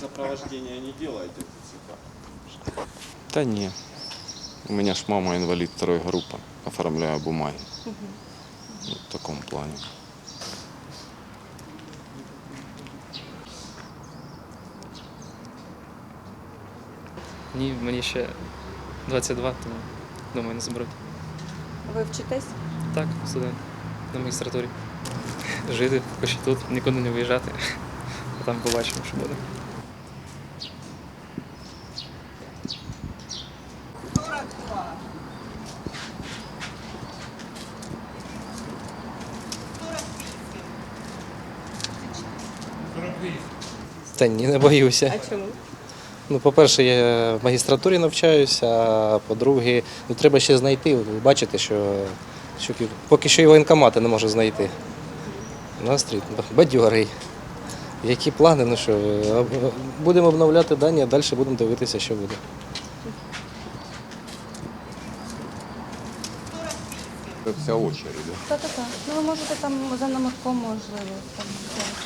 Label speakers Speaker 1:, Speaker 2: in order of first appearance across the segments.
Speaker 1: сопровождения не делаете ТЦК?
Speaker 2: Да не. У меня ж мама инвалид второй группы. Оформляю бумаги. Ну, в таком плане.
Speaker 3: Ні, мені ще 22, тому думаю, не заберуть.
Speaker 4: Ви вчитесь?
Speaker 3: Так, студент на магістратурі. Жити поки що тут, нікуди не виїжджати. А там побачимо, що буде.
Speaker 5: Та ні, не боюся.
Speaker 4: А чому?
Speaker 5: Ну, по-перше, я в магістратурі навчаюся, а по-друге, ну, треба ще знайти. Ви бачите, що, що поки що і воєнкомати не можу знайти. Настрій б- бадьорий. Які плани? Ну що, будемо обновляти дані, а далі будемо дивитися, що буде.
Speaker 2: Це Вся очередь, да?
Speaker 4: Так-так. Ну ви можете там за номерком, можливо, там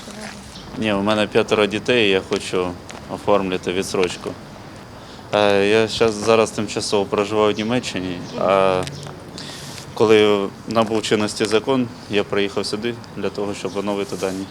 Speaker 4: сказати.
Speaker 6: Ні, у мене п'ятеро дітей, і я хочу оформити відсрочку. Я зараз тимчасово проживаю в Німеччині, а коли набув чинності закон, я приїхав сюди для того, щоб оновити дані.